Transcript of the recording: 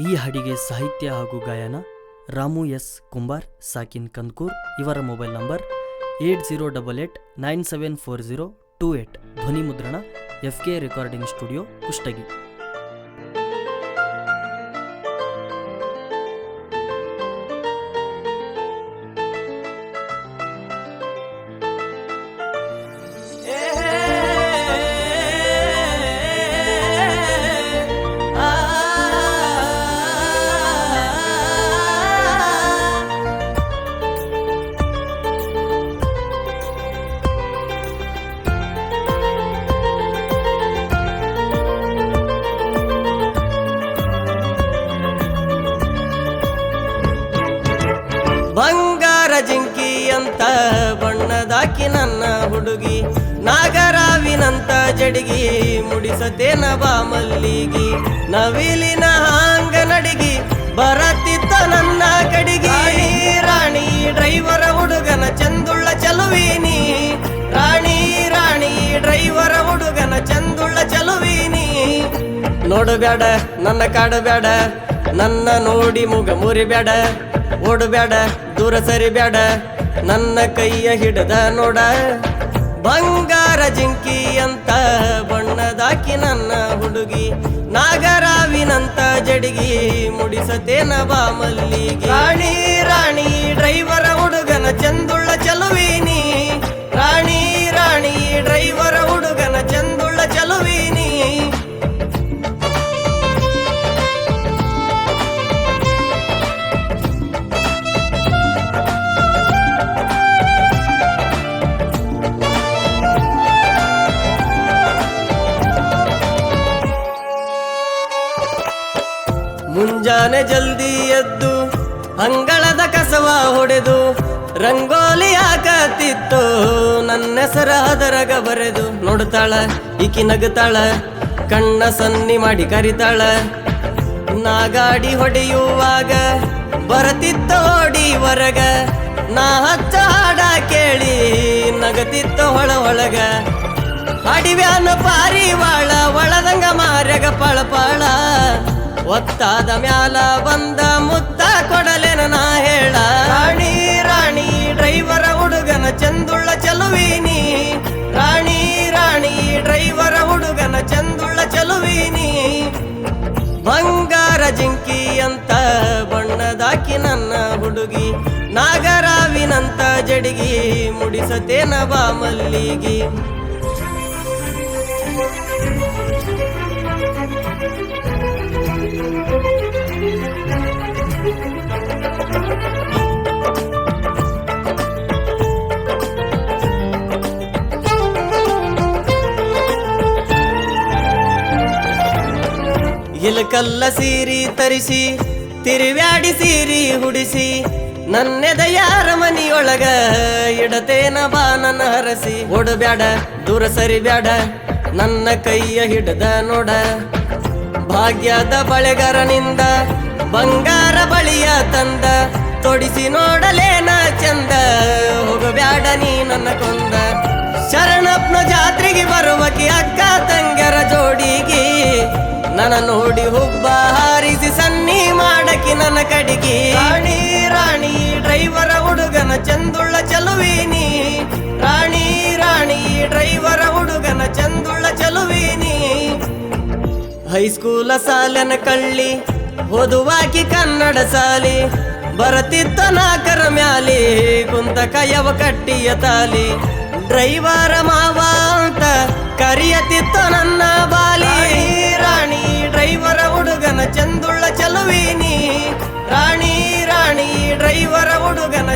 ಈ ಹಾಡಿಗೆ ಸಾಹಿತ್ಯ ಹಾಗೂ ಗಾಯನ ರಾಮು ಎಸ್ ಕುಂಬಾರ್, ಸಾಕಿನ್ ಕಂದ್ಕೂರ್ ಇವರ mobile number eight zero double eight nine seven four zero two eight ಧ್ವನಿ ಮುದ್ರಣ F K recording studio Kushtagi. ಬಂಗಾರ ಜಿಂಕಿ ಅಂತ ಬಣ್ಣದಾಕಿ ನನ್ನ ಹುಡುಗಿ. ನಾಗರಾವಿನಂತ ಜಡಿಗಿ ಮುಡಿಸತೇನ ಬಾ ಮಲ್ಲಿಗಿ. ನವಿಲಿನ ಹಾಂಗ ನಡಿಗಿ ಬರತಿತ್ತ ನನ್ನ ಕಡಿಗಿ. ರಾಣಿ ಡ್ರೈವರ ಹುಡುಗನ ಚಂದುಳ್ಳ ಚಲುವೀನಿ. ರಾಣಿ ರಾಣಿ ಡ್ರೈವರ ಹುಡುಗನ ಚಂದುಳ್ಳ ಚಲುವೀನಿ. ನೋಡಬೇಡ ನನ್ನ ಕಾಡಬೇಡ ನನ್ನ ನೋಡಿ ಮುಗ ಮುರಿಬೇಡ ಓಡಬೇಡ ದೂರ ಸರಿಬೇಡ ನನ್ನ ಕೈಯ ಹಿಡದ ನೋಡ. ಬಂಗಾರ ಜಿಂಕಿ ಅಂತ ಬಣ್ಣದಾಕಿ ನನ್ನ ಹುಡುಗಿ. ನಾಗರಾವಿನಂತ ಜಡಿಗಿ ಮುಡಿಸತೇನ ಬಾ ಮಲ್ಲಿಗೆ. ರಾಣಿ ರಾಣಿ ಡ್ರೈವರ ಹುಡುಗನ ಚಂದುಳ್ಳ ಚಲುವೀನಿ ಮುಂಜಾನೆ ಜಲ್ದಿ ಎದ್ದು ಅಂಗಳದ ಕಸವ ಹೊಡೆದು ರಂಗೋಲಿ ಹಾಕತ್ತಿತ್ತು. ನನ್ನ ಹೆಸರ ಅದರಗ ಬರೆದು ನೋಡ್ತಾಳ, ಈಕಿ ನಗುತ್ತಾಳ ಕಣ್ಣ ಸನ್ನಿ ಮಾಡಿ ಕರಿತಾಳ. ನಾ ಗಾಡಿ ಹೊಡೆಯುವಾಗ ಬರತಿತ್ತ ಹೊಡಿ ಹೊರಗ, ನಾ ಹಚ್ಚ ಹಾಡ ಕೇಳಿ ನಗತಿತ್ತ ಹೊಳ ಒಳಗ. ಅಡಿವ್ಯಾನ ಪಾರಿವಾಳ, ಒಳದಂಗ ಮಾರ್ಯಗ ಪಳಪಳ ಒತ್ತಾದ ಮ್ಯಾಲ ಬಂದ ಮುತ್ತ ಕೊಡಲೆನ ನಾ ಹೇಳ. ರಾಣಿ ರಾಣಿ, ಡ್ರೈವರ ಹುಡುಗನ ಚಂದುಳ್ಳ ಚಲುವೀನಿ. ರಾಣಿ ರಾಣಿ, ಡ್ರೈವರ ಹುಡುಗನ ಚಂದುಳ್ಳ ಚಲುವೀನಿ. ಬಂಗಾರ ಜಿಂಕಿ ಅಂತ ಬಣ್ಣದಾಕಿ ನನ್ನ ಹುಡುಗಿ. ನಾಗರಾವಿನಂತ ಜಡಿಗಿ ಮುಡಿಸತೇನ ಬಾ ಮಲ್ಲಿಗಿ. ಇಲಕಲ್ಲ ಸೀರಿ ತರಿಸಿ, ತಿರುವ್ಯಾಡಿ ಸೀರಿ ಹುಡಿಸಿ ನನ್ನೆದ ಯಾರ ಮನಿಯೊಳಗ ಇಡತೇನ ಬಾ ನನ್ನ ಹರಸಿ, ಓಡಬ್ಯಾಡ, ದೂರ ಸರಿಬ್ಯಾಡ, ನನ್ನ ಕೈಯ ಹಿಡದ ನೋಡ. ಭಾಗ್ಯದ ಬಳೆಗಾರನಿಂದ, ಬಂಗಾರ ಬಳಿಯ ತಂದ, ತೊಡಿಸಿ ನೋಡಲೇನ ಚಂದ, ಹೋಗಬ್ಯಾಡ ನೀ ನನ್ನ ಕೊಂದ. ಶರಣಪ್ಪನ ಜಾತ್ರೆಗೆ ಬರುವಕಿ ಅಕ್ಕ ತಂಗರ ಜೋಡಿಗೆ ನನ್ನ ನೋಡಿ ಹುಬ್ಬ ಹಾರಿಸಿ ಸನ್ನಿ ಮಾಡಕಿ ನನ್ನ ಕಡಿಗೆ. ರಾಣಿ ರಾಣಿ, ಡ್ರೈವರ ಹುಡುಗನ ಚಂದುಳ್ಳ ಚಲುವೀನಿ. ರಾಣಿ ರಾಣಿ, ಡ್ರೈವರ ಹುಡುಗನ ಚಂದುಳ್ಳ ಚಲುವೀನಿ. ಹೈಸ್ಕೂಲ ಸಾಲನ ಕಳ್ಳಿ, ಓದುವಾಕಿ ಕನ್ನಡ ಸಾಲಿ. ಬರತಿತ್ತ ನಾಕರ ಮ್ಯಾಲಿ, ಕುಂತ ಕಯವ ಕಟ್ಟಿಯ ತಾಲಿ. ಡ್ರೈವರ ಮಾವ